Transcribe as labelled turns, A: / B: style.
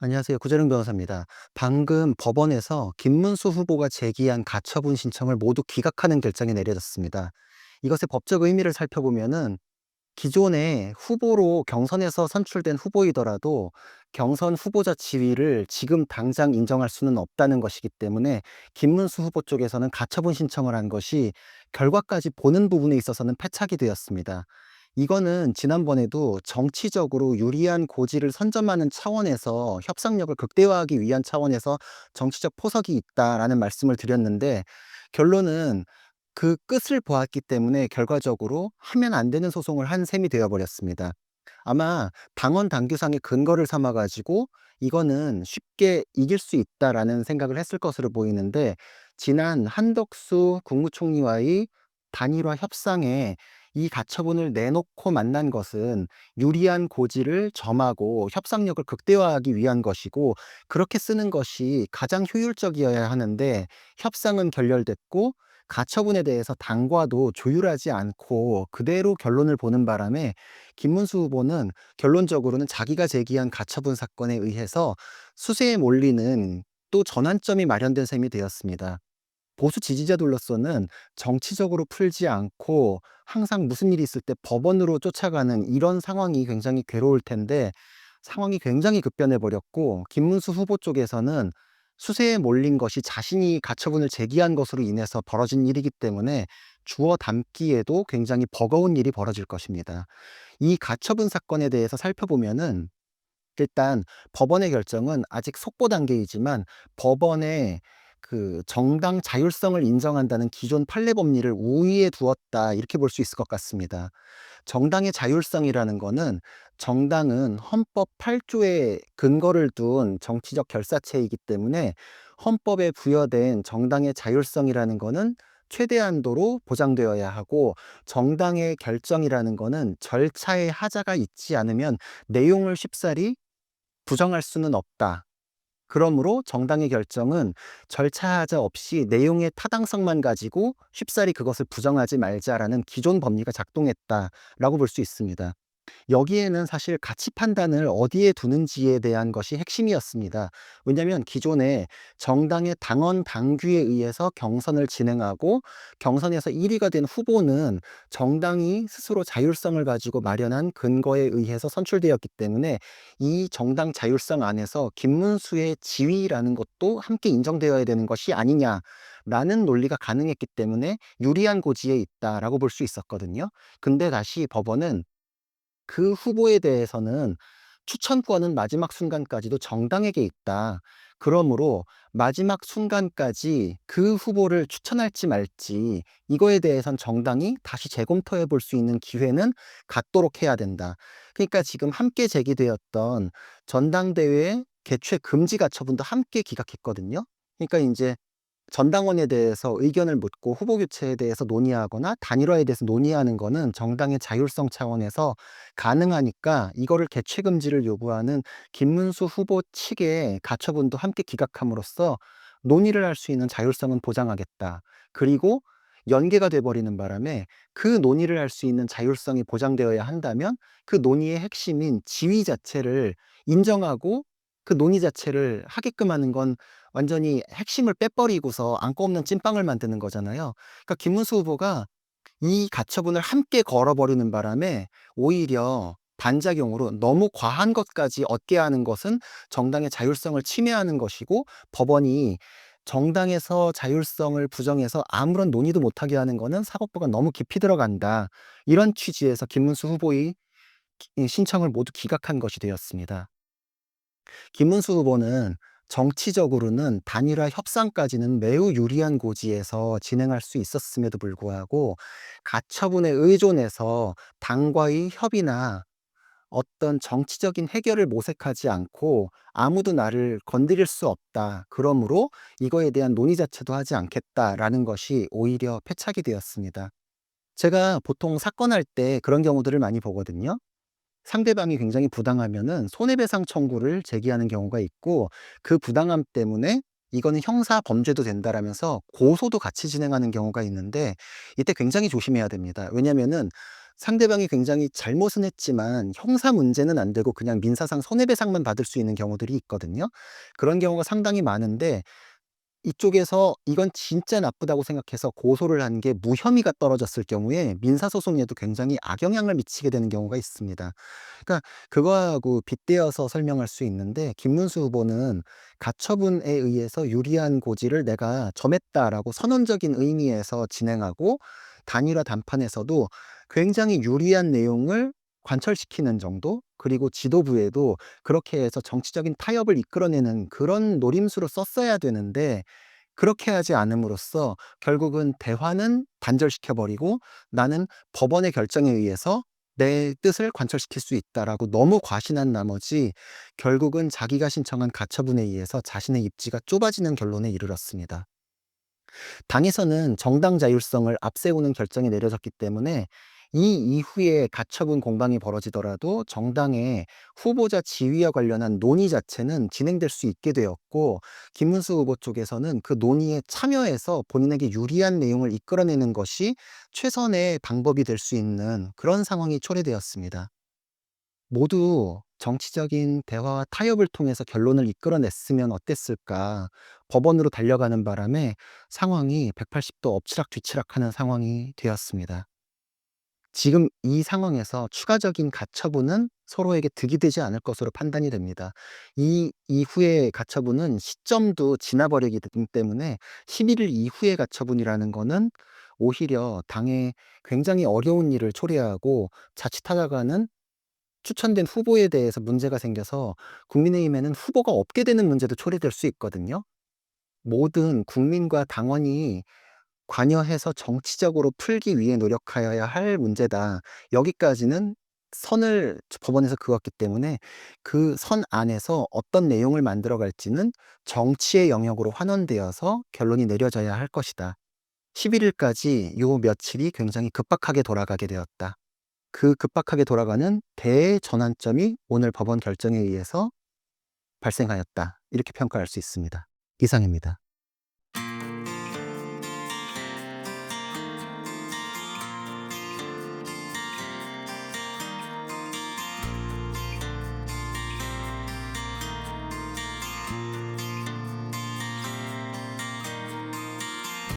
A: 안녕하세요. 구재룡 변호사입니다. 방금 법원에서 김문수 후보가 제기한 가처분 신청을 모두 기각하는 결정이 내려졌습니다. 이것의 법적 의미를 살펴보면은 기존에 후보로 경선에서 선출된 후보이더라도 경선 후보자 지위를 지금 당장 인정할 수는 없다는 것이기 때문에 김문수 후보 쪽에서는 가처분 신청을 한 것이 결과까지 보는 부분에 있어서는 패착이 되었습니다. 이거는 지난번에도 정치적으로 유리한 고지를 선점하는 차원에서 협상력을 극대화하기 위한 차원에서 정치적 포석이 있다라는 말씀을 드렸는데 결론은 그 끝을 보았기 때문에 결과적으로 하면 안 되는 소송을 한 셈이 되어 버렸습니다. 아마 당원 당규상의 근거를 삼아 가지고 '이거는 쉽게 이길 수 있다.'라는 생각을 했을 것으로 보이는데 지난 한덕수 국무총리와의 단일화 협상에 이 가처분을 내놓고 만난 것은 유리한 고지를 점하고 협상력을 극대화하기 위한 것이고 그렇게 쓰는 것이 가장 효율적이어야 하는데 협상은 결렬됐고 가처분에 대해서 당과도 조율하지 않고 그대로 결론을 보는 바람에 김문수 후보는 결론적으로는 자기가 제기한 가처분 사건에 의해서 수세에 몰리는 또 전환점이 마련된 셈이 되었습니다. 보수 지지자들로서는 정치적으로 풀지 않고 항상 무슨 일이 있을 때 법원으로 쫓아가는 이런 상황이 굉장히 괴로울 텐데 상황이 굉장히 급변해 버렸고 김문수 후보 쪽에서는 수세에 몰린 것이 자신이 가처분을 제기한 것으로 인해서 벌어진 일이기 때문에 주워 담기에도 굉장히 버거운 일이 벌어질 것입니다. 이 가처분 사건에 대해서 살펴보면은 일단 법원의 결정은 아직 속보 단계이지만 법원의 그 정당 자율성을 인정한다는 기존 판례 법리를 우위에 두었다 이렇게 볼 수 있을 것 같습니다. 정당의 자율성이라는 거는 정당은 헌법 8 조에 근거를 둔 정치적 결사체이기 때문에 헌법에 부여된 정당의 자율성이라는 거는 최대한도로 보장되어야 하고 정당의 결정이라는 거는 절차에 하자가 있지 않으면 내용을 쉽사리 부정할 수는 없다. 그러므로 정당의 결정은 절차 하자 없이 내용의 타당성만 가지고 쉽사리 그것을 부정하지 말자라는 기존 법리가 작동했다라고 볼 수 있습니다. 여기에는 사실 가치 판단을 어디에 두는지에 대한 것이 핵심이었습니다. 왜냐하면 기존에 정당의 당원 당규에 의해서 경선을 진행하고 경선에서 1 위가 된 후보는 정당이 스스로 자율성을 가지고 마련한 근거에 의해서 선출되었기 때문에 이 정당 자율성 안에서 '김문수의 지위라는 것도 함께 인정되어야 되는 것이 아니냐.'라는 논리가 가능했기 때문에 '유리한 고지에 있다.'라고 볼 수 있었거든요. 근데 다시 법원은 그 후보에 대해서는 추천권은 마지막 순간까지도 정당에게 있다. 그러므로 마지막 순간까지 그 후보를 추천할지 말지 이거에 대해선 정당이 다시 재검토해 볼 수 있는 기회는 갖도록 해야 된다. 그러니까 지금 함께 제기되었던 전당대회 개최 금지 가처분도 함께 기각했거든요. 그러니까 인제 전당원에 대해서 의견을 묻고 후보 교체에 대해서 논의하거나 단일화에 대해서 논의하는 거는 정당의 자율성 차원에서 가능하니까 이거를 개최 금지를 요구하는 김문수 후보 측의 가처분도 함께 기각함으로써 논의를 할 수 있는 자율성은 보장하겠다. 그리고 연계가 돼 버리는 바람에 그 논의를 할 수 있는 자율성이 보장되어야 한다면 그 논의의 핵심인 지위 자체를 인정하고 그 논의 자체를 하게끔 하는 건 완전히 핵심을 빼버리고서 안고 없는 찐빵을 만드는 거잖아요. 그러니까 김문수 후보가 이 가처분을 함께 걸어 버리는 바람에 오히려 반작용으로 너무 과한 것까지 얻게 하는 것은 정당의 자율성을 침해하는 것이고 법원이 정당에서 자율성을 부정해서 아무런 논의도 못하게 하는 거는 '사법부가 너무 깊이 들어간다.' 이런 취지에서 김문수 후보의 이 신청을 모두 기각한 것이 되었습니다. 김문수 후보는 정치적으로는 단일화 협상까지는 매우 유리한 고지에서 진행할 수 있었음에도 불구하고 가처분에 의존해서 당과의 협의나 어떤 정치적인 해결을 모색하지 않고 '아무도 나를 건드릴 수 없다. 그러므로 이거에 대한 논의 자체도 하지 않겠다.'라는 것이 오히려 패착이 되었습니다. 제가 보통 사건 할 때 그런 경우들을 많이 보거든요. 상대방이 굉장히 부당하면은 손해배상 청구를 제기하는 경우가 있고 그 부당함 때문에 "이거는 형사 범죄도 된다."라면서 고소도 같이 진행하는 경우가 있는데 이때 굉장히 조심해야 됩니다. 왜냐면은 상대방이 굉장히 잘못은 했지만 형사 문제는 안 되고 그냥 민사상 손해배상만 받을 수 있는 경우들이 있거든요. 그런 경우가 상당히 많은데 이쪽에서 이건 진짜 나쁘다고 생각해서 고소를 한 게 무혐의가 떨어졌을 경우에 민사소송에도 굉장히 악영향을 미치게 되는 경우가 있습니다. 그러니까 그거하고 빗대어서 설명할 수 있는데 김문수 후보는 가처분에 의해서 유리한 고지를 내가 점했다라고 선언적인 의미에서 진행하고 단일화 담판에서도 굉장히 유리한 내용을 관철시키는 정도 그리고 지도부에도 그렇게 해서 정치적인 타협을 이끌어내는 그런 노림수로 썼어야 되는데 그렇게 하지 않음으로써 결국은 대화는 단절시켜 버리고 나는 법원의 결정에 의해서 내 뜻을 관철시킬 수 있다라고 너무 과신한 나머지 결국은 자기가 신청한 가처분에 의해서 자신의 입지가 좁아지는 결론에 이르렀습니다. 당에서는 정당 자율성을 앞세우는 결정이 내려졌기 때문에 이 이후에 가처분 공방이 벌어지더라도 정당의 후보자 지위와 관련한 논의 자체는 진행될 수 있게 되었고 김문수 후보 쪽에서는 그 논의에 참여해서 본인에게 유리한 내용을 이끌어내는 것이 최선의 방법이 될 수 있는 그런 상황이 초래되었습니다. 모두 정치적인 대화와 타협을 통해서 결론을 이끌어냈으면 어땠을까. 법원으로 달려가는 바람에 상황이 180도 엎치락 뒤치락 하는 상황이 되었습니다. 지금 이 상황에서 추가적인 가처분은 서로에게 득이 되지 않을 것으로 판단이 됩니다. 이 이후의 가처분은 시점도 지나버리기 때문에 11일 이후의 가처분이라는 거는 오히려 당에 굉장히 어려운 일을 초래하고 자칫하다가는 추천된 후보에 대해서 문제가 생겨서 국민의힘에는 후보가 없게 되는 문제도 초래될 수 있거든요. 모든 국민과 당원이 관여해서 정치적으로 풀기 위해 노력하여야 할 문제다. 여기까지는 선을 법원에서 그었기 때문에 그 선 안에서 어떤 내용을 만들어 갈지는 정치의 영역으로 환원되어서 결론이 내려져야 할 것이다. 11일까지 요 며칠이 굉장히 급박하게 돌아가게 되었다. 그 급박하게 돌아가는 대전환점이 오늘 법원 결정에 의해서 발생하였다. 이렇게 평가할 수 있습니다. 이상입니다.